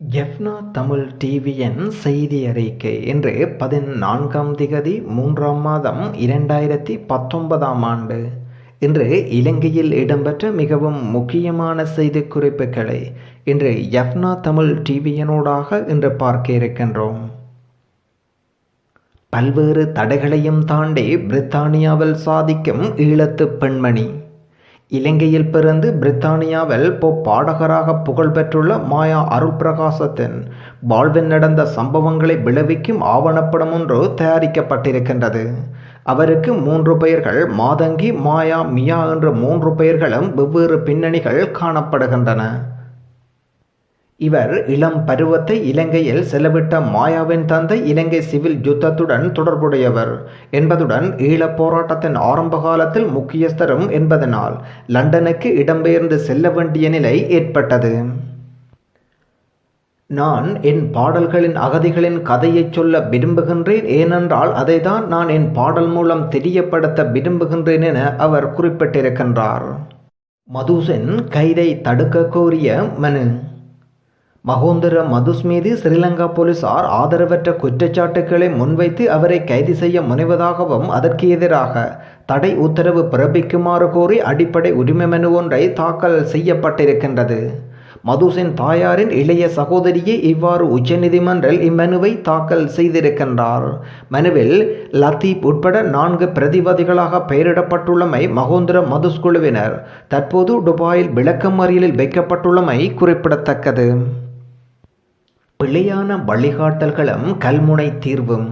எஃப்னா தமிழ் டிவியின் செய்தி அறிக்கை இன்று பதினான்காம் திகதி மூன்றாம் மாதம் இரண்டாயிரத்தி பத்தொன்பதாம் ஆண்டு. இன்று இலங்கையில் இடம்பெற்ற மிகவும் முக்கியமான செய்தி குறிப்புகளை இன்று எஃப்னா தமிழ் டிவியனோடாக இன்று பார்க்க இருக்கின்றோம். பல்வேறு தடைகளையும் தாண்டி பிரித்தானியாவில் சாதிக்கும் ஈழத்து பெண்மணி இலங்கையில் பிறந்து பிரித்தானியாவில் போ பாடகராக புகழ்பெற்றுள்ள மாயா அருள்பிரகாசத்தின் வாழ்வில் நடந்த சம்பவங்களை விளைவிக்கும் ஆவணப்படம் ஒன்று தயாரிக்கப்பட்டிருக்கின்றது. அவருக்கு மூன்று பெயர்கள் மாதங்கி மாயா மியா என்ற மூன்று பெயர்களும் வெவ்வேறு பின்னணிகள் காணப்படுகின்றன. இவர் இளம் பருவத்தை இலங்கையில் செலவிட்ட மாயாவின் தந்தை இலங்கை சிவில் யுத்தத்துடன் தொடர்புடையவர் என்பதுடன் ஈழப் போராட்டத்தின் ஆரம்ப காலத்தில் முக்கியஸ்தரும் என்பதனால் லண்டனுக்கு இடம்பெயர்ந்து செல்ல வேண்டிய நிலை ஏற்பட்டது. நான் என் பாடல்களின் அகதிகளின் கதையை சொல்ல விரும்புகின்றேன் ஏனென்றால் அதைதான் நான் என் பாடல் மூலம் தெரியப்படுத்த விரும்புகின்றேன் என அவர் குறிப்பிட்டிருக்கின்றார். மதுசென் கைதை தடுக்க கோரிய மனு மகோந்தர மதுஸ் மீது ஸ்ரீலங்கா போலீசார் ஆதரவற்ற குற்றச்சாட்டுக்களை முன்வைத்து அவரை கைது செய்ய முனைவதாகவும் அதற்கு எதிராக தடை உத்தரவு பிறப்பிக்குமாறு கோரி அடிப்படை உரிமை மனு ஒன்றை தாக்கல் செய்யப்பட்டிருக்கின்றது. மதுசின் தாயாரின் இளைய சகோதரியே இவ்வாறு உச்சநீதிமன்றில் இம்மனுவை தாக்கல் செய்திருக்கின்றார். மனுவில் லத்தீப் உட்பட நான்கு பிரதிவாதிகளாக பெயரிடப்பட்டுள்ளமை மகோந்திர மதுஸ் குழுவினர். தற்போது துபாயில் விளக்கமறியலில் வைக்கப்பட்டுள்ளமை குறிப்பிடத்தக்கது. பிழையான வழிகாட்டல்களும் கல்முனை தீர்வும்.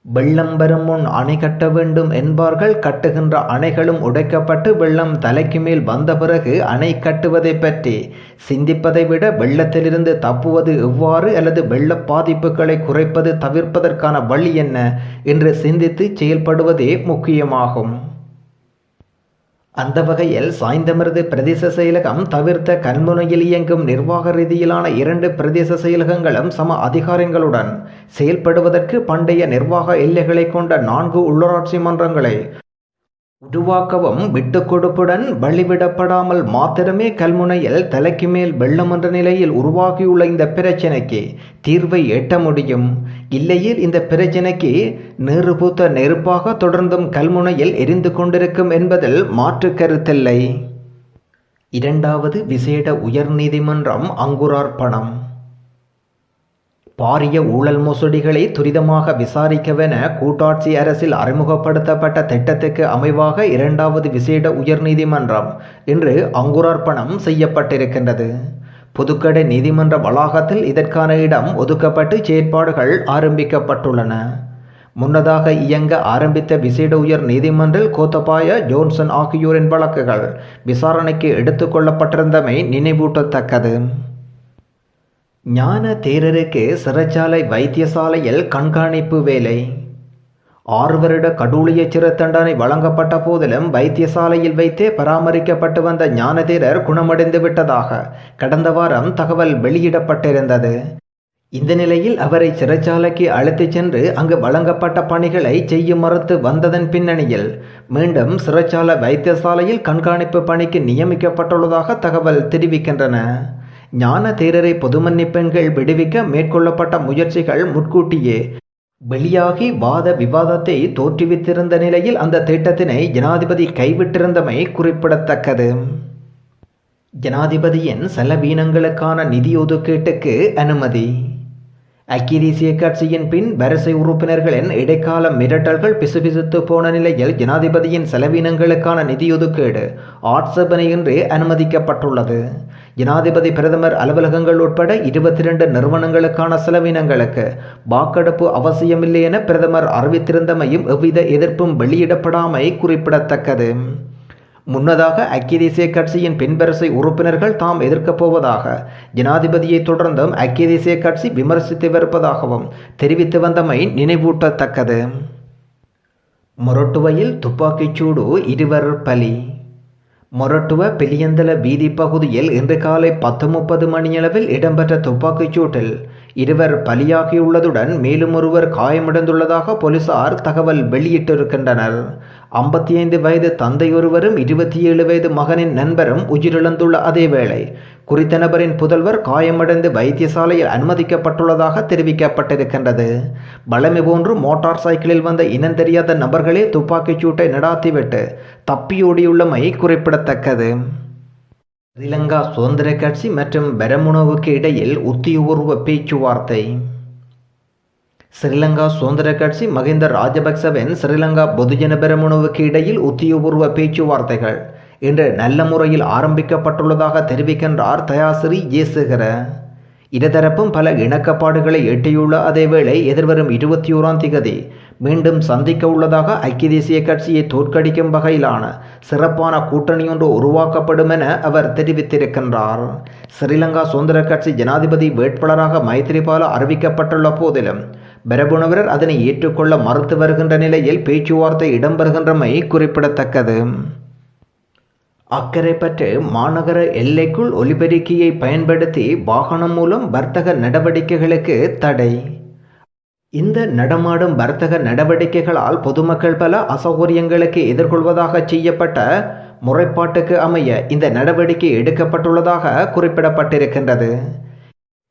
வெள்ளம் வரும் முன் அணை கட்ட வேண்டும் என்பார்கள். கட்டுகின்ற அணைகளும் உடைக்கப்பட்டு வெள்ளம் தலைக்கு மேல் வந்த பிறகு அணை கட்டுவதை பற்றி சிந்திப்பதை விட வெள்ளத்திலிருந்து தப்புவது எவ்வாறு அல்லது வெள்ள பாதிப்புகளை குறைப்பது தவிர்ப்பதற்கான வழி என்ன? என்று சிந்தித்து செயல்படுவதே முக்கியமாகும். அந்த வகையில் சாய்ந்தமிருது பிரதேச செயலகம் தவிர்த்த கல்முனையில் இயங்கும் நிர்வாக ரீதியிலான இரண்டு பிரதேச செயலகங்களும் சம அதிகாரங்களுடன் செயல்படுவதற்கு பண்டைய நிர்வாக எல்லைகளை கொண்ட நான்கு உள்ளூராட்சி மன்றங்களை உருவாக்கவும் விட்டு கொடுப்புடன் வழிவிடப்படாமல் மாத்திரமே கல்முனையில் தலைக்கு மேல் வெள்ளம் என்ற நிலையில் உருவாகியுள்ள இந்த பிரச்சினைக்கு தீர்வை எட்ட முடியும். இல்லையில் இந்த பிரச்சினைக்கு நேருபூத்த நெருப்பாக தொடர்ந்தும் கல்முனையில் எரிந்து கொண்டிருக்கும் என்பதில் மாற்று கருத்தில்லை. இரண்டாவது விசேட உயர்நீதிமன்றம் அங்குரார்ப்பணம் பாரிய ஊழல் மோசடிகளை துரிதமாக விசாரிக்கவென கூட்டாட்சி அரசில் அறிமுகப்படுத்தப்பட்ட திட்டத்துக்கு அமைவாக இரண்டாவது விசேட உயர்நீதிமன்றம் இன்று அங்குரார்ப்பணம் செய்யப்பட்டிருக்கின்றது. புதுக்கடை நீதிமன்ற வளாகத்தில் இதற்கான இடம் ஒதுக்கப்பட்டு செயற்பாடுகள் ஆரம்பிக்கப்பட்டுள்ளன. முன்னதாக இயங்க ஆரம்பித்த விசேட உயர் நீதிமன்றில் கோத்தபாய ஜோன்சன் ஆகியோரின் வழக்குகள் விசாரணைக்கு எடுத்துக்கொள்ளப்பட்டிருந்தமை நினைவூட்டத்தக்கது. ஞான தேரருக்கு சிறைச்சாலை வைத்தியசாலையில் கண்காணிப்பு வேலை. ஆறு வருட கடூழிய சிறை தண்டனை வழங்கப்பட்ட போதிலும் வைத்தியசாலையில் வைத்தே பராமரிக்கப்பட்டு வந்த ஞானதீரர் குணமடைந்து விட்டதாக கடந்த வாரம் தகவல் வெளியிடப்பட்டிருந்தது. இந்த நிலையில் அவரை சிறைச்சாலைக்கு அழைத்துச் சென்று அங்கு வழங்கப்பட்ட பணிகளை செய்ய மறுத்து வந்ததன் பின்னணியில் மீண்டும் சிறைச்சாலை வைத்தியசாலையில் கண்காணிப்பு பணிக்கு நியமிக்கப்பட்டுள்ளதாக தகவல் தெரிவிக்கின்றன. ஞான தேரரை பொதுமன்னிப்பெண்கள் விடுவிக்க மேற்கொள்ளப்பட்ட முயற்சிகள் முன்கூட்டியே வெளியாகி வாத விவாதத்தை தோற்றுவித்திருந்த நிலையில் அந்த திட்டத்தினை ஜனாதிபதி கைவிட்டிருந்தமை குறிப்பிடத்தக்கது. ஜனாதிபதியின் செலவீனங்களுக்கான நிதி ஒதுக்கீட்டுக்கு அனுமதி. ஐக்கிய தேசிய கட்சியின் பின் வரிசை உறுப்பினர்களின் இடைக்கால மிரட்டல்கள் பிசுபிசுத்து போன நிலையில் ஜனாதிபதியின் செலவீனங்களுக்கான நிதி ஒதுக்கீடு ஆட்சேபனையின்றி அனுமதிக்கப்பட்டுள்ளது. ஜனாதிபதி பிரதமர் அலுவலகங்கள் உட்பட இருபத்தி இரண்டு நிறுவனங்களுக்கான செலவினங்களுக்கு வாக்கெடுப்பு அவசியமில்லை என பிரதமர் அறிவித்திருந்தமையும் எவ்வித எதிர்ப்பும் வெளியிடப்படாமை குறிப்பிடத்தக்கது. முன்னதாக ஐக்கிய தேசிய கட்சியின் பின்வரிசை உறுப்பினர்கள் தாம் எதிர்க்கப் போவதாக ஜனாதிபதியை தொடர்ந்தும் ஐக்கிய தேசிய கட்சி விமர்சித்து வருவதாகவும் தெரிவித்து வந்தமை நினைவூட்டத்தக்கது. மொரட்டுவையில் துப்பாக்கிச்சூடு இருவர் பலி. மொரட்டுவ பெலியந்தல வீதி பகுதியில் இன்று காலை பத்து முப்பது மணியளவில் இடம்பெற்ற துப்பாக்கிச் சூட்டில் இருவர் பலியாகியுள்ளதுடன் மேலும் ஒருவர் காயமடைந்துள்ளதாக போலீசார் தகவல் வெளியிட்டிருக்கின்றனர். ஐம்பத்தி ஐந்து வயது தந்தையொருவரும் இருபத்தி ஏழு வயது மகனின் நண்பரும் உயிரிழந்துள்ள அதேவேளை குறித்த நபரின் புதல்வர் காயமடைந்து வைத்தியசாலையில் அனுமதிக்கப்பட்டுள்ளதாக தெரிவிக்கப்பட்டிருக்கின்றது. பலமை போன்று மோட்டார் சைக்கிளில் வந்த இனம் தெரியாத நபர்களே துப்பாக்கிச் சூட்டை நடாத்திவிட்டு தப்பியோடியுள்ளமை குறிப்பிடத்தக்கது. ஸ்ரீலங்கா சுதந்திர கட்சி மற்றும் பெரமுனவுக்கு இடையில் உத்தியபூர்வ பேச்சுவார்த்தை. ஸ்ரீலங்கா சுதந்திர கட்சி மகிந்த ராஜபக்சவின் ஸ்ரீலங்கா பொதுஜன பெரமுனவுக்கு இடையில் உத்தியோகபூர்வ பேச்சுவார்த்தைகள். இன்று நல்ல முறையில் ஆரம்பிக்கப்பட்டுள்ளதாக தெரிவிக்கின்றார் தயாசிரி ஜேசுகர இருதரப்பும் பல இணக்கப்பாடுகளை எட்டியுள்ள அதேவேளை எதிர்வரும் இருபத்தி ஓராம் திகதி மீண்டும் சந்திக்க உள்ளதாக ஐக்கிய தேசிய கட்சியை தோற்கடிக்கும் வகையிலான சிறப்பான கூட்டணி ஒன்று உருவாக்கப்படும் என அவர் தெரிவித்திருக்கின்றார். ஸ்ரீலங்கா சுதந்திர கட்சி ஜனாதிபதி வேட்பாளராக மைத்திரிபால அறிவிக்கப்பட்டுள்ள போதிலும் பெரபுணவரர் அதனை ஏற்றுக்கொள்ள மறுத்து வருகின்ற நிலையில் பேச்சுவார்த்தை இடம்பெறுகின்றமை குறிப்பிடத்தக்கது. அக்கரைப்பற்று மாநகர எல்லைக்குள் ஒலிபெருக்கியை பயன்படுத்தி வாகனம் மூலம் வர்த்தக நடவடிக்கைகளுக்கு தடை. இந்த நடமாடும் வர்த்தக நடவடிக்கைகளால் பொதுமக்கள் பல அசௌகரியங்களுக்கு எதிர்கொள்வதாக செய்யப்பட்ட முறைப்பாட்டுக்கு அமைய இந்த நடவடிக்கை எடுக்கப்பட்டுள்ளதாக குறிப்பிடப்பட்டிருக்கின்றது.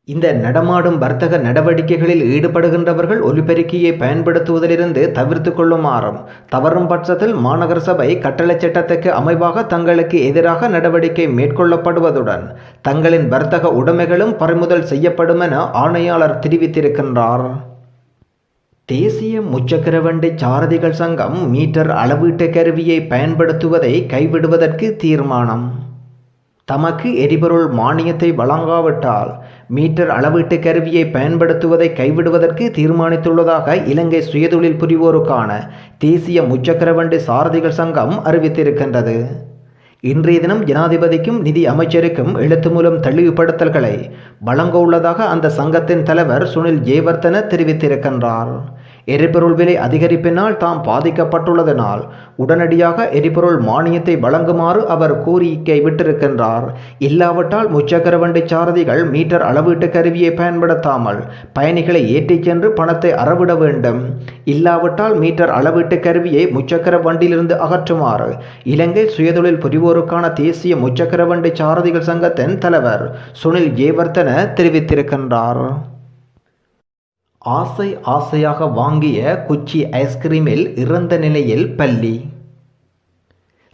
இந்த நடமாடும் வர்த்தக நடவடிக்கைகளில் ஈடுபடுகின்றவர்கள் ஒலிபெருக்கியை பயன்படுத்துவதிலிருந்து தவிர்த்து கொள்ளுமாறும் தவறும் பட்சத்தில் மாநகர சபை கட்டளை சட்டத்துக்கு அமைவாக தங்களுக்கு எதிராக நடவடிக்கை மேற்கொள்ளப்படுவதுடன் தங்களின் வர்த்தக உடைமைகளும் பறிமுதல் செய்யப்படும் என ஆணையாளர் தெரிவித்திருக்கின்றார். தேசிய முச்சக்கர வண்டி சாரதிகள் சங்கம் மீட்டர் அளவீட்டு கருவியை பயன்படுத்துவதை கைவிடுவதற்கு தீர்மானம். தமக்கு எரிபொருள் மானியத்தை வழங்காவிட்டால் மீட்டர் அளவீட்டு கருவியை பயன்படுத்துவதை கைவிடுவதற்கு தீர்மானித்துள்ளதாக இலங்கை சுயதொழில் புரிவோருக்கான தேசிய முச்சக்கர வண்டி சாரதிகள் சங்கம் அறிவித்திருக்கின்றது. இன்றைய தினம் ஜனாதிபதிக்கும் நிதி அமைச்சருக்கும் எழுத்து மூலம் தெளிவுபடுத்தல்களை வழங்க உள்ளதாக அந்த சங்கத்தின் தலைவர் சுனில் ஜெயவர்தன தெரிவித்திருக்கின்றார். எரிபொருள் விலை அதிகரிப்பினால் தாம் பாதிக்கப்பட்டுள்ளதனால் உடனடியாக எரிபொருள் மானியத்தை வழங்குமாறு அவர் கோரிக்கை விட்டிருக்கின்றார். இல்லாவிட்டால் முச்சக்கர வண்டி சாரதிகள் மீட்டர் அளவீட்டு கருவியை பயன்படுத்தாமல் பயணிகளை ஏற்றிச் சென்று பணத்தை அறவிட வேண்டும். இல்லாவிட்டால் மீட்டர் அளவீட்டு கருவியை முச்சக்கர வண்டியிலிருந்து அகற்றுமாறு இலங்கை சுயதொழில் புரிவோருக்கான தேசிய முச்சக்கர வண்டி சாரதிகள் சங்கத்தின் தலைவர் சுனில் ஜேவர்தன தெரிவித்திருக்கின்றார். ஆசை ஆசையாக வாங்கிய குச்சி ஐஸ்கிரீமில் இறந்த நிலையில் பள்ளி.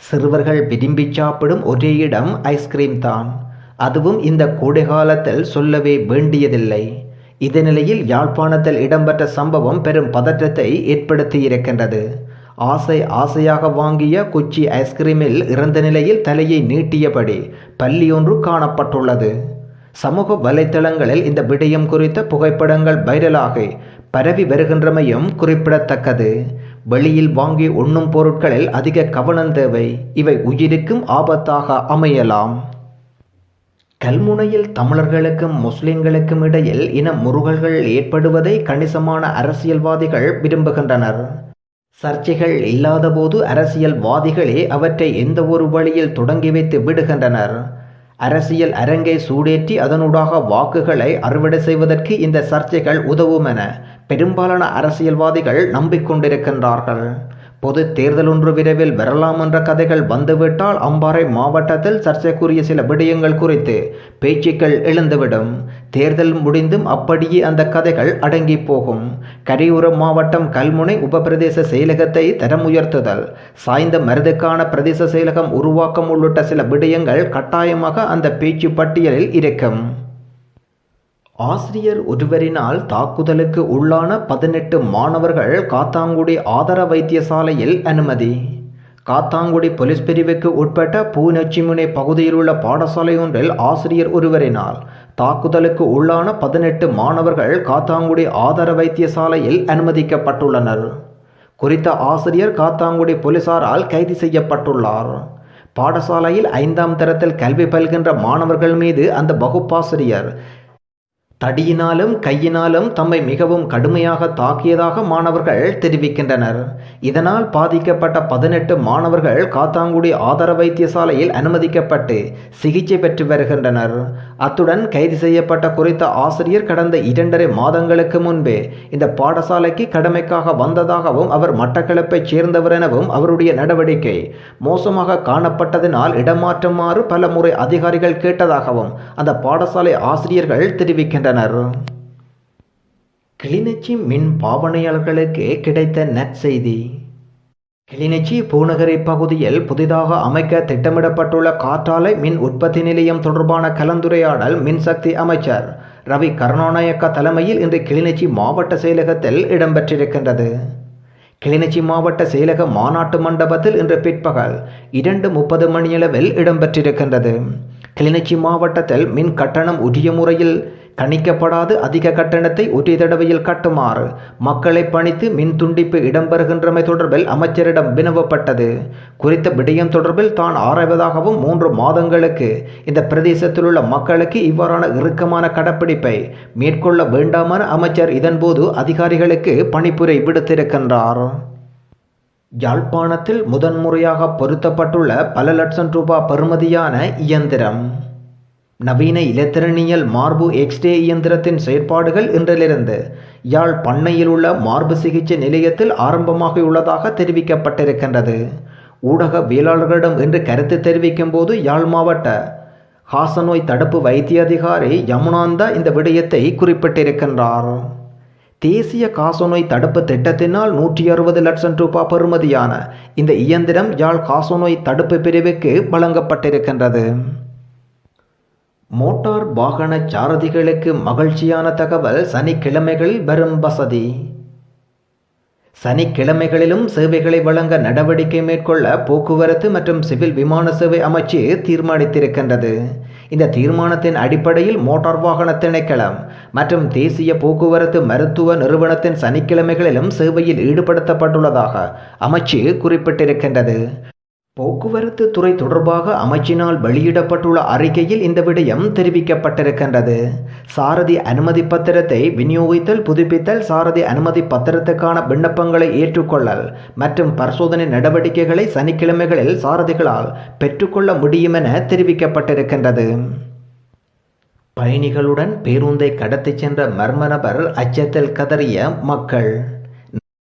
சிறுவர்கள் விரும்பி சாப்பிடும் ஒரே இடம் ஐஸ்கிரீம் தான். அதுவும் இந்த கோடை காலத்தில் சொல்லவே வேண்டியதில்லை. இதே நிலையில் யாழ்ப்பாணத்தில் இடம்பெற்ற சம்பவம் பெரும் பதற்றத்தை ஏற்படுத்தியிருக்கின்றது. ஆசை ஆசையாக வாங்கிய குச்சி ஐஸ்கிரீமில் இறந்த நிலையில் தலையை நீட்டியபடி பள்ளி ஒன்று காணப்பட்டுள்ளது. சமூக வலைத்தளங்களில் இந்த விடயம் குறித்த புகைப்படங்கள் வைரலாக பரவி வருகின்றமையும் குறிப்பிடத்தக்கது. வெளியில் வாங்கி உண்ணும் பொருட்களில் அதிக கவனம் தேவை. இவை உயிருக்கும் ஆபத்தாக அமையலாம். கல்முனையில் தமிழர்களுக்கும் முஸ்லிம்களுக்கும் இடையில் இன முருகல்கள் ஏற்படுவதை கணிசமான அரசியல்வாதிகள் விரும்புகின்றனர். சர்ச்சைகள் இல்லாதபோது அரசியல்வாதிகளே அவற்றை எந்த ஒரு வழியில் தொடங்கி வைத்து விடுகின்றனர். அரசியல் அரங்கை சூடேற்றி அதனூடாக வாக்குகளை அறுவடை செய்வதற்கு இந்த சர்ச்சைகள் உதவும் என பெரும்பாலான அரசியல்வாதிகள் நம்பிக்கொண்டிருக்கின்றார்கள். பொது தேர்தல் ஒன்று விரைவில் வரலாம் என்ற கதைகள் வந்துவிட்டால் அம்பாறை மாவட்டத்தில் சர்ச்சைக்குரிய சில விடயங்கள் குறித்து பேச்சுக்கள் எழுந்துவிடும். தேர்தல் முடிந்தும் அப்படியே அந்த கதைகள் அடங்கி போகும் கரையோர மாவட்டம் கல்முனை உபபிரதேச செயலகத்தை தரம் உயர்த்துதல் சாய்ந்த மருதுக்கான பிரதேச செயலகம் உருவாக்கம் உள்ளிட்ட சில விடயங்கள் கட்டாயமாக அந்த பேச்சு பட்டியலில் இருக்கும். ஆசிரியர் ஒருவரினால் தாக்குதலுக்கு உள்ளான பதினெட்டு மாணவர்கள் காத்தாங்குடி ஆதார வைத்தியசாலையில் அனுமதி. காத்தாங்குடி போலீஸ் பிரிவுக்கு உட்பட்ட பூநொச்சிமுனை பகுதியில் உள்ள பாடசாலை ஒன்றில் ஆசிரியர் ஒருவரினால் தாக்குதலுக்கு உள்ளான பதினெட்டு மாணவர்கள் காத்தாங்குடி ஆதார வைத்தியசாலையில் அனுமதிக்கப்பட்டுள்ளனர். குறித்த ஆசிரியர் காத்தாங்குடி போலீசாரால் கைது செய்யப்பட்டுள்ளார். பாடசாலையில் ஐந்தாம் தரத்தில் கல்வி பயில்கின்ற மாணவர்கள் மீது அந்த வகுப்பாசிரியர் தடியினாலும் கையினாலும் தம்மை மிகவும் கடுமையாக தாக்கியதாக மாணவர்கள் தெரிவிக்கின்றனர். இதனால் பாதிக்கப்பட்ட பதினெட்டு மாணவர்கள் காத்தாங்குடி ஆதார வைத்தியசாலையில் அனுமதிக்கப்பட்டு சிகிச்சை பெற்று வருகின்றனர். அத்துடன் கைது செய்யப்பட்ட குறித்த ஆசிரியர் கடந்த இரண்டரை மாதங்களுக்கு முன்பே இந்த பாடசாலைக்கு கடமைக்காக வந்ததாகவும் அவர் மட்டக்களப்பைச் சேர்ந்தவர் எனவும் அவருடைய நடவடிக்கை மோசமாக காணப்பட்டதினால் இடமாற்றுமாறு பல முறை அதிகாரிகள் கேட்டதாகவும் அந்த பாடசாலை ஆசிரியர்கள் தெரிவிக்கின்றனர். கிளிநொச்சி மின் பாவனையாளர்களுக்கு கிடைத்த நற்செய்தி. கிளிநொச்சி பூநகரி பகுதியில் புதிதாக அமைக்க திட்டமிடப்பட்டுள்ள காற்றாலை மின் உற்பத்தி நிலையம் தொடர்பான கலந்துரையாடல் மின்சக்தி அமைச்சர் ரவி கருணாநாயக்க தலைமையில் இன்று கிளிநொச்சி மாவட்ட செயலகத்தில் இடம்பெற்றிருக்கின்றது. கிளிநொச்சி மாவட்ட செயலக மாநாட்டு மண்டபத்தில் இன்று பிற்பகல் இரண்டு முப்பது மணியளவில் இடம்பெற்றிருக்கின்றது. கிளிநொச்சி மாவட்டத்தில் மின் கட்டணம் உரிய முறையில் கணிக்கப்படாது அதிக கட்டணத்தை ஒற்றை தடவையில் கட்டுமாறு. மக்களை பணித்து மின் துண்டிப்பு இடம்பெறுகின்றமை தொடர்பில் அமைச்சரிடம் வினவப்பட்டது. குறித்த விடயம் தொடர்பில் தான் ஆராய்வதாகவும் மூன்று மாதங்களுக்கு இந்த பிரதேசத்திலுள்ள மக்களுக்கு இவ்வாறான இறுக்கமான கடப்பிடிப்பை மேற்கொள்ள வேண்டாமென அமைச்சர் இதன்போது அதிகாரிகளுக்கு பணிப்புரை விடுத்திருக்கின்றார். யாழ்ப்பாணத்தில் முதன்முறையாக பொருத்தப்பட்டுள்ள பல லட்சம் ரூபாய் பெறுமதியான இயந்திரம். நவீன இலத்திரனியல் மார்பு எக்ஸ்ரே இயந்திரத்தின் செயற்பாடுகள் இன்றிலிருந்து. யாழ் பண்ணையில் உள்ள மார்பு சிகிச்சை நிலையத்தில் ஆரம்பமாகியுள்ளதாக தெரிவிக்கப்பட்டிருக்கின்றது. ஊடகவியலாளர்களிடம் இன்று கருத்து தெரிவிக்கும் போது யாழ் மாவட்ட காசநோய் தடுப்பு வைத்திய அதிகாரி யமுனாந்தா இந்த விடயத்தை குறிப்பிட்டிருக்கின்றார். தேசிய காசநோய் தடுப்பு திட்டத்தினால் நூற்றி அறுபது லட்சம் ரூபாய் பெறுமதியான இந்த இயந்திரம் யாழ் காசநோய் தடுப்பு பிரிவுக்கு வழங்கப்பட்டிருக்கின்றது. மோட்டார் வாகன சாரதிகளுக்கு மகிழ்ச்சியான தகவல் சனிக்கிழமைகளில் வரும் வசதி. சனிக்கிழமைகளிலும் சேவைகளை வழங்க நடவடிக்கை மேற்கொள்ள போக்குவரத்து மற்றும் சிவில் விமான சேவை அமைச்சு தீர்மானித்திருக்கின்றது. இந்த தீர்மானத்தின் அடிப்படையில் மோட்டார் வாகன திணைக்களம் மற்றும் தேசிய போக்குவரத்து மருத்துவ நிறுவனத்தின் சனிக்கிழமைகளிலும் சேவையில் ஈடுபடுத்தப்பட்டுள்ளதாக அமைச்சு குறிப்பிட்டிருக்கின்றது. போக்குவரத்து துறை தொடர்பாக அமைச்சினால் வெளியிடப்பட்டுள்ள அறிக்கையில் இந்த விடயம் தெரிவிக்கப்பட்டிருக்கின்றது. சாரதி அனுமதி பத்திரத்தை விநியோகித்தல் புதுப்பித்தல் சாரதி அனுமதி பத்திரத்துக்கான விண்ணப்பங்களை ஏற்றுக்கொள்ளல் மற்றும் பரிசோதனை நடவடிக்கைகளை சனிக்கிழமைகளில் சாரதிகளால் பெற்றுக்கொள்ள முடியும் என தெரிவிக்கப்பட்டிருக்கின்றது. பயணிகளுடன் பேருந்தை கடத்திச் சென்ற மர்ம நபர் அச்சத்தில் கதறிய மக்கள்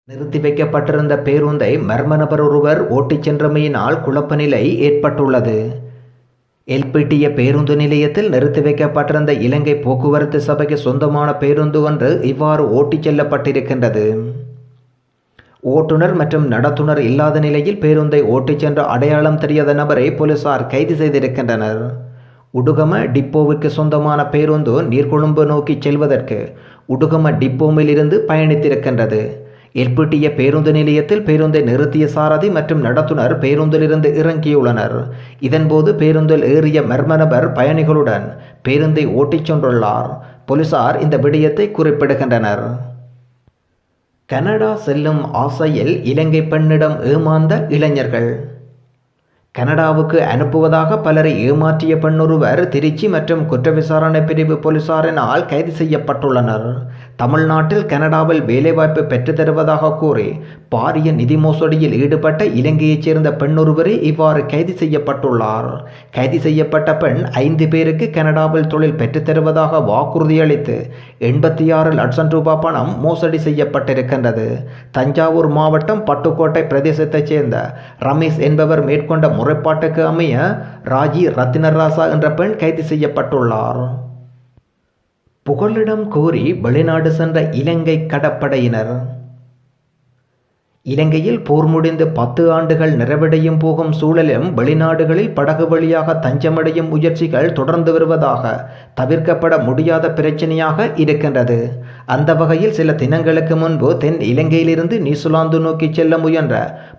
நிறுத்தி வைக்கப்பட்டிருந்த பேருந்தை மர்ம நபர் ஒருவர் ஓட்டிச் சென்றமையினால் குழப்ப நிலை ஏற்பட்டுள்ளது. எல்பிடிய பேருந்து நிலையத்தில் நிறுத்தி வைக்கப்பட்டிருந்த இலங்கை போக்குவரத்து சபைக்கு சொந்தமான பேருந்து ஒன்று இவ்வாறு ஓட்டிச் செல்லப்பட்டிருக்கின்றது. ஓட்டுநர் மற்றும் நடத்துனர் இல்லாத நிலையில் பேருந்தை ஓட்டிச் சென்ற அடையாளம் தெரியாத நபரை போலீசார் கைது செய்திருக்கின்றனர். உடுகம டிப்போவுக்கு சொந்தமான பேருந்து நீர்கொழும்பு நோக்கி செல்வதற்கு உடுகம டிப்போமிலிருந்து பயணித்திருக்கின்றது. எல்பிட்டிய பேருந்து நிலையத்தில் பேருந்தை நிறுத்திய சாரதி மற்றும் நடத்துனர் பேருந்திலிருந்து இறங்கியுள்ளனர். இதன்போது பேருந்தில் ஏறிய மர்ம நபர் பயணிகளுடன் பேருந்தை ஓட்டிச் சென்றுள்ளார். போலீசார் இந்த விடயத்தை குறிப்பிடுகின்றனர். கனடா செல்லும் ஆசையில் இலங்கை பெண்ணிடம் ஏமாந்த இளைஞர்கள். கனடாவுக்கு அனுப்புவதாக பலரை ஏமாற்றிய பெண்ணொருவர் திருச்சி மற்றும் குற்ற விசாரணை பிரிவு போலீசாரினால் கைது செய்யப்பட்டுள்ளனர். தமிழ்நாட்டில் கனடாவில் வேலைவாய்ப்பு பெற்றுத்தருவதாக கூறி பாரிய நிதி மோசடியில் ஈடுபட்ட இலங்கையைச் சேர்ந்த பெண்ணொருவரே இவ்வாறு கைது செய்யப்பட்டுள்ளார். கைது செய்யப்பட்ட பெண் ஐந்து பேருக்கு கனடாவில் தொழில் பெற்றுத்தருவதாக வாக்குறுதியளித்து எண்பத்தி ஆறு லட்சம் ரூபாய் பணம் மோசடி செய்யப்பட்டிருக்கின்றது. தஞ்சாவூர் மாவட்டம் பட்டுக்கோட்டை பிரதேசத்தைச் சேர்ந்த ரமேஷ் என்பவர் மேற்கொண்ட முறைப்பாட்டுக்கு அமைய ராஜி ரத்தினராசா என்ற பெண் கைது செய்யப்பட்டுள்ளார். புகலிடம் கோரி வெளிநாடு சென்ற இலங்கை கடற்படையினர். இலங்கையில் போர் முடிந்து பத்து ஆண்டுகள் நிறைவடையும் போகும் சூழலிலும் வெளிநாடுகளில் படகு வழியாக தஞ்சமடையும் முயற்சிகள் தொடர்ந்து வருவதாக தவிர்க்கப்பட முடியாத பிரச்சனையாக இருக்கின்றது. அந்த வகையில் சில தினங்களுக்கு முன்பு தென் இலங்கையிலிருந்து நியூசிலாந்து நோக்கி செல்ல முயன்ற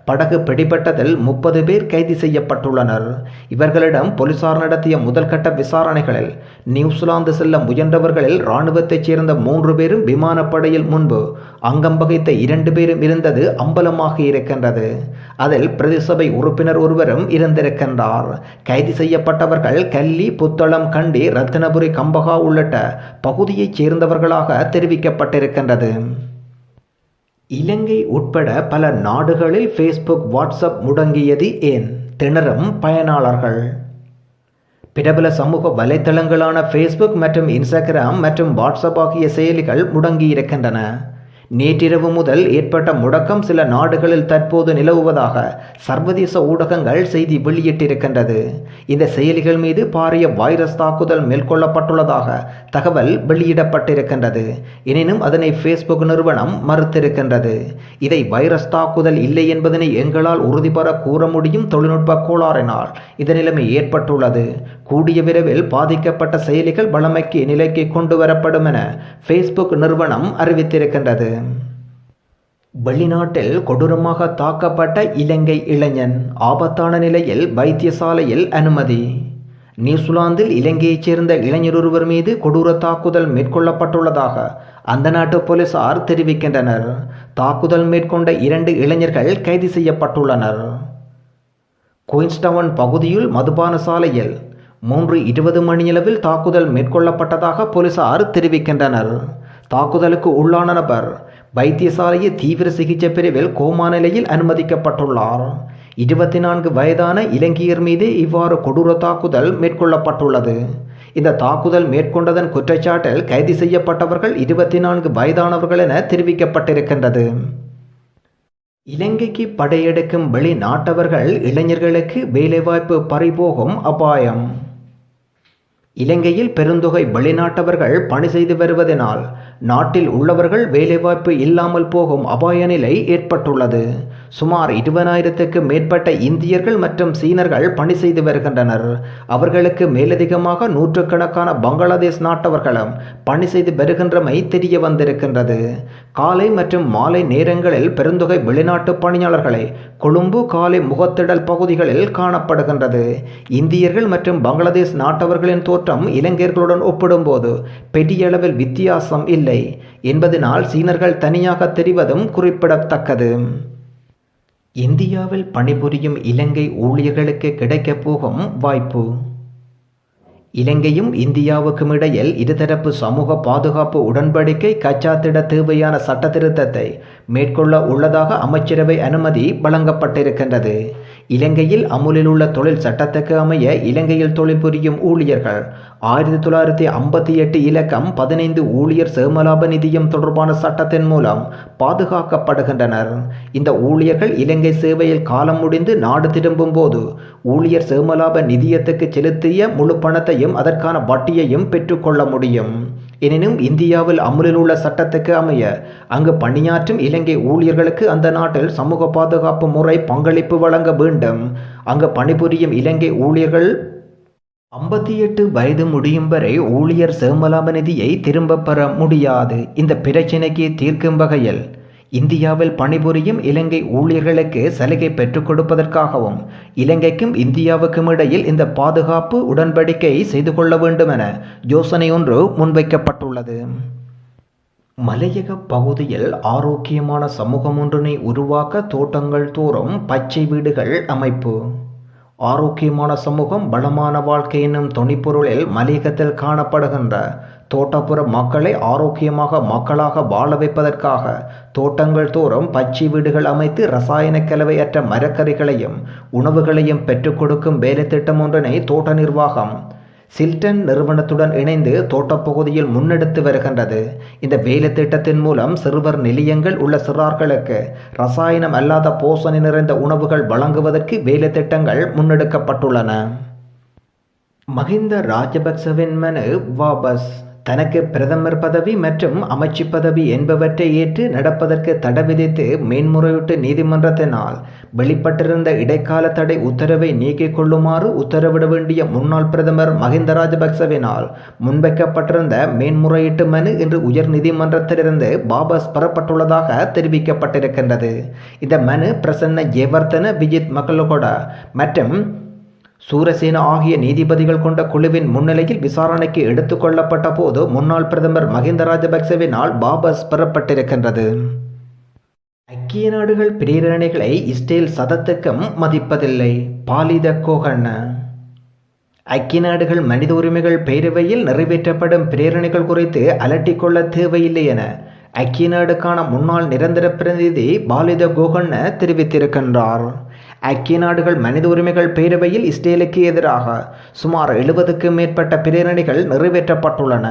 படகு பிடிபட்டதில் முப்பது பேர் கைது செய்யப்பட்டுள்ளனர். இவர்களிடம் போலீசார் நடத்திய முதல்கட்ட விசாரணைகளில் நியூசிலாந்து செல்ல முயன்றவர்களில் இராணுவத்தைச் சேர்ந்த மூன்று பேரும் விமானப்படையில் முன்பு அங்கம் வகித்த இரண்டு பேரும் இருந்தது அம்பலமாக இருக்கின்றது. அதில் பிரதிசபை உறுப்பினர் ஒருவரும் இருந்திருக்கின்றார். கைது செய்யப்பட்டவர்கள் கல்லி புத்தளம் கண்டி ரத்தினபுரி கம்பகா உள்ளிட்ட பகுதியைச் சேர்ந்தவர்களாக தெரிவிக்கப்பட்டிருக்கின்றது. இலங்கை உட்பட பல நாடுகளில் ஃபேஸ்புக் வாட்ஸ்அப் முடங்கியது ஏன்? திணறும் பயனாளர்கள். பிரபல சமூக வலைத்தளங்களான ஃபேஸ்புக் மற்றும் இன்ஸ்டாகிராம் மற்றும் வாட்ஸ்அப் ஆகிய செயலிகள் முடங்கியிருக்கின்றன. நேற்றிரவு முதல் ஏற்பட்ட முடக்கம் சில நாடுகளில் தற்போது நிலவுவதாக சர்வதேச ஊடகங்கள் செய்தி வெளியிட்டிருக்கின்றது. இந்த செயலிகள் மீது பாரிய வைரஸ் தாக்குதல் மேற்கொள்ளப்பட்டுள்ளதாக தகவல் வெளியிடப்பட்டிருக்கின்றது. எனினும் அதனை ஃபேஸ்புக் நிறுவனம் மறுத்திருக்கின்றது. இதை வைரஸ் தாக்குதல் இல்லை என்பதனை எங்களால் உறுதிபெற கூற முடியும் தொழில்நுட்ப கோளாறினால் இந்த நிலைமை ஏற்பட்டுள்ளது. கூடிய விரைவில் பாதிக்கப்பட்ட செயலிகள் வளமைக்கு நிலைக்கு கொண்டு வரப்படும் என ஃபேஸ்புக் நிறுவனம் அறிவித்திருக்கின்றது. வெளிநாட்டில் கொடூரமாக தாக்கப்பட்ட இலங்கை இளைஞன் ஆபத்தான நிலையில் வைத்தியசாலையில் அனுமதி. நியூசிலாந்தில் இலங்கையைச் சேர்ந்த இளைஞர் ஒருவர் மீது கொடூர தாக்குதல் மேற்கொள்ளப்பட்டுள்ளதாக அந்த நாட்டு போலீசார் தெரிவிக்கின்றனர். தாக்குதல் மேற்கொண்ட இரண்டு இளைஞர்கள் கைது செய்யப்பட்டுள்ளனர். குயின்ஸ்டவன் பகுதியில் மதுபான சாலையில் மூன்று இருபது மணியளவில் தாக்குதல் மேற்கொள்ளப்பட்டதாக போலீசார் தெரிவிக்கின்றனர். தாக்குதலுக்கு உள்ளான நபர் வைத்தியசாலையில் தீவிர சிகிச்சை பிரிவில் கோமா நிலையில் அனுமதிக்கப்பட்டுள்ளார். இருபத்தி நான்கு வயதான இலங்கையர் மீது இவ்வாறு கொடூர தாக்குதல் மேற்கொள்ளப்பட்டுள்ளது. இந்த தாக்குதல் மேற்கொண்டதன் குற்றச்சாட்டில் கைது செய்யப்பட்டவர்கள் இருபத்தி நான்கு வயதானவர்கள் என தெரிவிக்கப்பட்டிருக்கின்றது. இலங்கைக்கு படையெடுக்கும் வெளிநாட்டவர்கள் இளைஞர்களுக்கு வேலைவாய்ப்பு பறிபோகும் அபாயம். இலங்கையில் பெருந்தொகை வெளிநாட்டவர்கள் பணி செய்து வருவதனால் நாட்டில் உள்ளவர்கள் வேலைவாய்ப்பு இல்லாமல் போகும் அபாய நிலை ஏற்பட்டுள்ளது. சுமார் இருபதாயிரத்துக்கு மேற்பட்ட இந்தியர்கள் மற்றும் சீனர்கள் பணி செய்து வருகின்றனர். அவர்களுக்கு மேலதிகமாக நூற்றுக்கணக்கான பங்களாதேஷ் நாட்டவர்களும் பணி செய்து வருகின்றமை தெரிய வந்திருக்கின்றது. காலை மற்றும் மாலை நேரங்களில் பெருந்தொகை வெளிநாட்டு பணியாளர்களை கொழும்பு காலை முகத்திடல் பகுதிகளில் காணப்படுகின்றது. இந்தியர்கள் மற்றும் பங்களாதேஷ் நாட்டவர்களின் தோற்றம் இலங்கையர்களுடன் ஒப்பிடும்போது பெரிய அளவில் வித்தியாசம் இல்லை என்பதனால் சீனர்கள் தனியாக தெரிவதும் குறிப்பிடத்தக்கது. இந்தியாவில் பணிபுரியும் இலங்கை ஊழியர்களுக்கு கிடைக்கப் போகும் வாய்ப்பு. இலங்கையும் இந்தியாவுக்கும் இடையில் இருதரப்பு சமூக பாதுகாப்பு உடன்படிக்கை கச்சாத்திட தேவையான சட்டத்திருத்தத்தை மேற்கொள்ள உள்ளதாக அமைச்சரவை அனுமதி வழங்கப்பட்டிருக்கின்றது. இலங்கையில் அமுலில் உள்ள தொழில் சட்டத்துக்கு அமைய இலங்கையில் தொழில் புரியும் ஊழியர்கள். ஆயிரத்தி தொள்ளாயிரத்தி ஐம்பத்தி எட்டு இலக்கம் பதினைந்து ஊழியர் சேமலாப நிதியம் தொடர்பான சட்டத்தின் மூலம் பாதுகாக்கப்படுகின்றனர். இந்த ஊழியர்கள் இலங்கை சேவையில் காலம் முடிந்து நாடு திரும்பும் போது ஊழியர் சேமலாப நிதியத்துக்கு செலுத்திய முழு பணத்தையும் அதற்கான வட்டியையும் பெற்றுக்கொள்ள முடியும். எனினும் இந்தியாவில் அமுலில் உள்ள சட்டத்துக்கு அமைய அங்கு பணியாற்றும் இலங்கை ஊழியர்களுக்கு அந்த நாட்டில் சமூக பாதுகாப்பு முறை பங்களிப்பு வழங்க வேண்டும். அங்கு பணிபுரியும் இலங்கை ஊழியர்கள் ஐம்பத்தி எட்டு வயது முடியும் வரை ஊழியர் சேமலாப நிதியை திரும்ப பெற முடியாது. இந்த பிரச்சினைக்கு தீர்க்கும் வகையில் இந்தியாவில் பணிபுரியும் இலங்கை ஊழியர்களுக்கு சலுகை பெற்றுக் கொடுப்பதற்காகவும் இலங்கைக்கும் இந்தியாவுக்கும் இடையில் இந்த பாதுகாப்பு உடன்படிக்கை செய்து கொள்ள வேண்டும் என யோசனை ஒன்று முன்வைக்கப்பட்டுள்ளது. மலையக பகுதியில் ஆரோக்கியமான சமூகம் ஒன்றினை உருவாக்க தோட்டங்கள் தோறும் பச்சை வீடுகள் அமைப்பு. ஆரோக்கியமான சமூகம் பலமான வாழ்க்கை என்னும் துணிப்பொருளில் மலையகத்தில் காணப்படுகின்ற தோட்டப்புற மக்களை ஆரோக்கியமாக மக்களாக வாழ வைப்பதற்காக தோட்டங்கள் தோறும் பச்சை வீடுகள் அமைத்து ரசாயன கலவையற்ற மரக்கறிகளையும் உணவுகளையும் பெற்றுக் கொடுக்கும் வேலை திட்டம் ஒன்றினை தோட்ட நிர்வாகம் சில்டன் நிறுவனத்துடன் இணைந்து தோட்டப்பகுதியில் முன்னெடுத்து வருகின்றது. இந்த வேலை திட்டத்தின் மூலம் சிறுவர் நிலையங்கள் உள்ள சிறார்களுக்கு ரசாயனம் அல்லாத போசணி நிறைந்த உணவுகள் வழங்குவதற்கு வேலை திட்டங்கள் முன்னெடுக்கப்பட்டுள்ளன. மஹிந்த ராஜபக்சவின் மனு வாபஸ். தனக்கு பிரதமர் பதவி மற்றும் அமைச்சு பதவி என்பவற்றை ஏற்று நடப்பதற்கு தடை விதித்து மேன்முறையீட்டு நீதிமன்றத்தினால் வெளிப்பட்டிருந்த இடைக்கால தடை உத்தரவை நீக்கிக் கொள்ளுமாறு உத்தரவிட வேண்டிய முன்னாள் பிரதமர் மஹிந்த ராஜபக்சவினால் முன்வைக்கப்பட்டிருந்த மேன்முறையீட்டு மனு இன்று உயர் நீதிமன்றத்திலிருந்து வாபஸ் பெறப்பட்டுள்ளதாக தெரிவிக்கப்பட்டிருக்கின்றது. இந்த மனு பிரசன்ன ஜெயவர்தன விஜித் மக்களகொட மற்றும் சூரசேன ஆகிய நீதிபதிகள் கொண்ட குழுவின் முன்னிலையில் விசாரணைக்கு எடுத்துக்கொள்ளப்பட்ட போது முன்னாள் பிரதமர் மஹிந்த ராஜபக்சவினால் வாபஸ் பெறப்பட்டிருக்கின்றது. ஐக்கிய நாடுகள் பிரேரணைகளை இஸ்ரேல் சதத்துக்கும் மதிப்பதில்லை. பாலித கோகண்ண ஐக்கிய நாடுகள் மனித உரிமைகள் பேரவையில் நிறைவேற்றப்படும் பிரேரணைகள் குறித்து அலட்டிக்கொள்ள தேவையில்லை என ஐக்கிய நாடுக்கான முன்னாள் நிரந்தர பிரதிநிதி பாலித கோகண்ண தெரிவித்திருக்கின்றார். ஐக்கிய நாடுகள் மனித உரிமைகள் பேரவையில் இஸ்ரேலுக்கு எதிராக சுமார் எழுபதுக்கும் மேற்பட்ட பிரேரணிகள் நிறைவேற்றப்பட்டுள்ளன.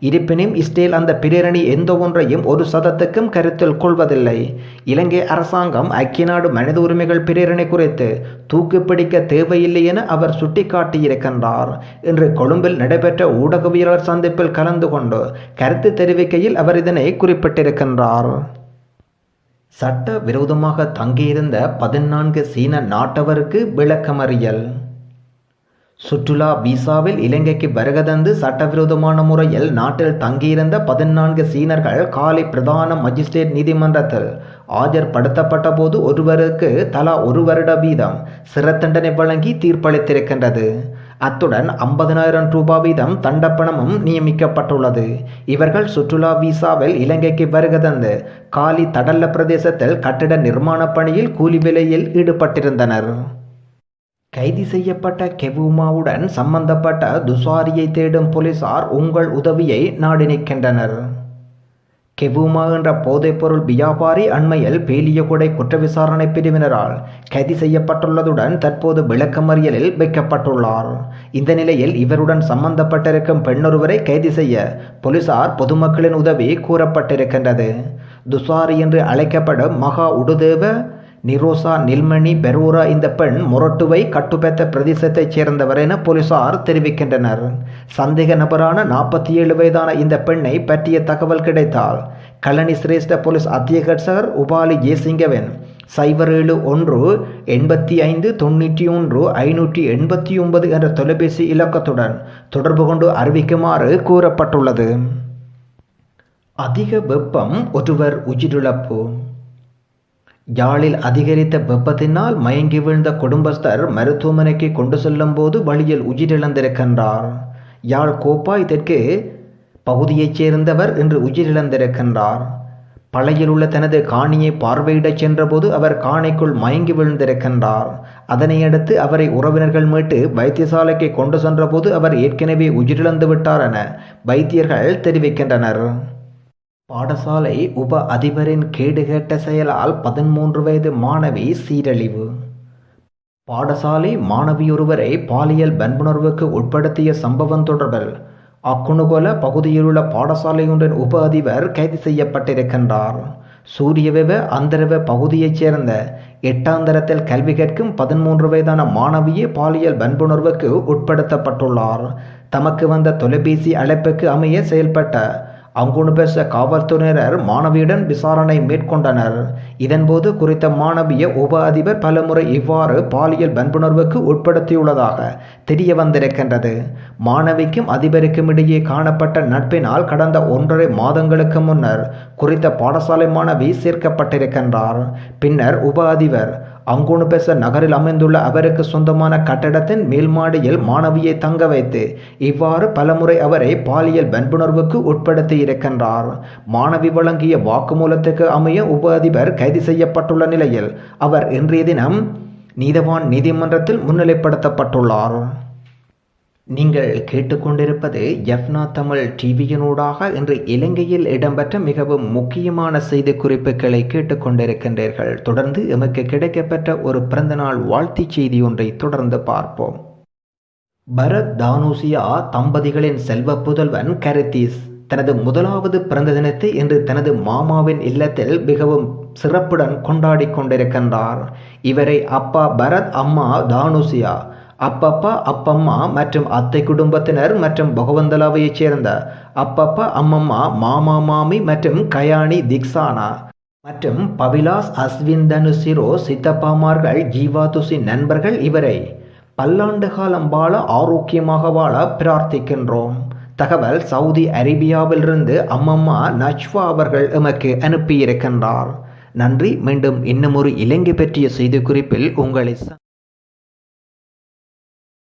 இருப்பினும் இஸ்ரேல் அந்த பிரேரணி எந்த ஒன்றையும் ஒரு சதத்துக்கும் கருத்தில் கொள்வதில்லை. இலங்கை அரசாங்கம் ஐக்கிய நாடு மனித உரிமைகள் பிரேரணை குறித்து தூக்குப்பிடிக்க தேவையில்லை என அவர் சுட்டிக்காட்டியிருக்கின்றார். இன்று கொழும்பில் நடைபெற்ற ஊடகவியலாளர் சந்திப்பில் கலந்து கொண்டு கருத்து தெரிவிக்கையில் அவர் இதனை குறிப்பிட்டிருக்கின்றார். சட்ட விரோதமாக தங்கியிருந்த பதினான்கு சீன நாட்டவருக்கு விளக்கமறியல். சுற்றுலா விசாவில் இலங்கைக்கு வருக தந்து சட்டவிரோதமான முறையில் நாட்டில் தங்கியிருந்த பதினான்கு சீனர்கள் காலை பிரதான மஜிஸ்ட்ரேட் நீதிமன்றத்தில் ஆஜர்படுத்தப்பட்ட போது ஒருவருக்கு தலா ஒரு வருட வீதம் சிறை தண்டனை வழங்கி தீர்ப்பளித்திருக்கின்றது. அத்துடன் ஐம்பதனாயிரம் ரூபாய் வீதம் தண்டப்பணமும் நியமிக்கப்பட்டுள்ளது. இவர்கள் சுற்றுலா விசாவில் இலங்கைக்கு வருக தந்து காலி தடல்ல பிரதேசத்தில் கட்டிட நிர்மாணப் பணியில் கூலி விலையில் ஈடுபட்டிருந்தனர். கைது செய்யப்பட்ட கெவுமாவுடன் சம்பந்தப்பட்ட துசாரியை தேடும் போலீசார் உங்கள் உதவியை நாடி நிற்கின்றனர். கெவுமா என்ற போதைப்பொருள் வியாபாரி அண்மையில் பேலியகுடை குற்ற விசாரணை பிரிவினரால் கைது செய்யப்பட்டுள்ளதுடன் தற்போது விளக்கமறியலில் வைக்கப்பட்டுள்ளார். இந்த நிலையில் இவருடன் சம்பந்தப்பட்டிருக்கும் பெண்ணொருவரை கைது செய்ய போலீசார் பொதுமக்களின் உதவி கூறப்பட்டிருக்கின்றது. துசாரி என்று அழைக்கப்படும் மகா உடுதேவ நிரோசா நில்மணி பெரூரா இந்த பெண் மொரட்டுவை கட்டுப்பெத்த பிரதேசத்தைச் சேர்ந்தவர் என போலீசார் தெரிவிக்கின்றனர். சந்தேக நபரான நாற்பத்தி ஏழு வயதான இந்த பெண்ணை பற்றிய தகவல் கிடைத்தால் கலனி சிரேஷ்ட போலீஸ் அத்தியகர் உபாலி ஜெயசிங்கவன் சைபர் ஏழு ஒன்று எண்பத்தி ஐந்து தொண்ணூற்றி ஒன்று ஐநூற்றி எண்பத்தி ஒன்பது என்ற தொலைபேசி இலக்கத்துடன் தொடர்பு கொண்டு அறிவிக்குமாறு கூறப்பட்டுள்ளது. அதிக வெப்பம் ஒருவர் உயிரிழப்பு. யாழில் அதிகரித்த வெப்பத்தினால் மயங்கி வீழ்ந்த குடும்பஸ்தர் மருத்துவமனைக்கு கொண்டு செல்லும் போது வழியில் உயிரிழந்திருக்கின்றார். யாழ் கோப்பாய் தெற்கு பகுதியைச் சேர்ந்தவர் இன்று உயிரிழந்திருக்கின்றார். பழையில் உள்ள தனது காணியை பார்வையிடச் சென்றபோது அவர் காணிக்குள் மயங்கி விழுந்திருக்கின்றார். அதனையடுத்து அவரை உறவினர்கள் மீட்டு வைத்தியசாலைக்கு கொண்டு சென்றபோது அவர் ஏற்கனவே உயிரிழந்து விட்டார் என வைத்தியர்கள் தெரிவிக்கின்றனர். பாடசாலை உப அதிபரின் கேடுகேட்ட செயலால் பதிமூன்று வயது மாணவி சீரழிவு. பாடசாலை மாணவியொருவரை பாலியல் வன்புணர்வுக்கு உட்படுத்திய சம்பவம் தொடர்பில் அக்குணுகோல பகுதியிலுள்ள பாடசாலையொன்றின் உப அதிபர் கைது செய்யப்பட்டிருக்கின்றார். சூரியவெவ அந்தரவ பகுதியைச் சேர்ந்த எட்டாந்தரத்தில் கல்வி கற்கும் பதிமூன்று வயதான மாணவியே பாலியல் வன்புணர்வுக்கு உட்படுத்தப்பட்டுள்ளார். தமக்கு வந்த தொலைபேசி அழைப்புக்கு அமைய செயல்பட்ட அங்குணுபெச காவல்துறையினர் மாணவியுடன் விசாரணை மேற்கொண்டனர். இதன்போது குறித்த மாணவிய உப அதிபர் பலமுறை இவ்வாறு பாலியல் வன்புணர்வுக்கு உட்படுத்தியுள்ளதாக தெரிய வந்திருக்கின்றது மாணவிக்கும் அதிபருக்கும் இடையே காணப்பட்ட நட்பினால் கடந்த ஒன்றரை மாதங்களுக்கு முன்னர் குறித்த பாடசாலை மாணவி சேர்க்கப்பட்டிருக்கின்றார். பின்னர் உப அதிபர் அங்குணுபெச நகரில் அமைந்துள்ள அவருக்கு சொந்தமான கட்டடத்தின் மேல்மாடியில் மாணவியை தங்க வைத்து இவ்வாறு பலமுறை அவரை பாலியல் வன்புணர்வுக்கு உட்படுத்தி இருக்கின்றார். மாணவி வழங்கிய வாக்குமூலத்துக்கு அமைய உப அதிபர் கைது செய்யப்பட்டுள்ள நிலையில் அவர் இன்றைய தினம் நீதவான் நீதிமன்றத்தில் முன்னிலைப்படுத்தப்பட்டுள்ளார். நீங்கள் கேட்டுக்கொண்டிருப்பது எஃப்னா தமிழ் டிவியினூடாக இன்று இலங்கையில் இடம்பெற்ற மிகவும் முக்கியமான செய்தி குறிப்புகளை கேட்டுக்கொண்டிருக்கின்றீர்கள். தொடர்ந்து எமக்கு கிடைக்கப்பெற்ற ஒரு பிறந்தநாள் வாழ்த்து செய்தி ஒன்றை தொடர்ந்து பார்ப்போம். பரத் தானூசியா தம்பதிகளின் செல்வ புதல்வன் கரித்தீஸ் தனது முதலாவது பிறந்த தினத்தை இன்று தனது மாமாவின் இல்லத்தில் மிகவும் சிறப்புடன் கொண்டாடி கொண்டிருக்கின்றார். இவரை அப்பா பரத் அம்மா தானுசியா அப்பப்பா அப்பம்மா மற்றும் அத்தை குடும்பத்தினர் மற்றும் பகவந்தலாவையைச் சேர்ந்த அப்பப்பா அம்மம்மா மாமா மாமி மற்றும் கயானி திக்ஸானா மற்றும் பவிலாஸ் அஸ்வின் தனுசிரோ சித்தப்பாமார்கள் ஜீவாதுசி நண்பர்கள் இவரை பல்லாண்டு காலம் வாழ ஆரோக்கியமாக வாழ பிரார்த்திக்கின்றோம். தகவல் சவுதி அரேபியாவிலிருந்து அம்மம்மா நஜ்வா அவர்கள் எமக்கு அனுப்பியிருக்கின்றார். நன்றி. மீண்டும் இன்னும் ஒரு இலங்கை பற்றிய செய்தி குறிப்பில் உங்களை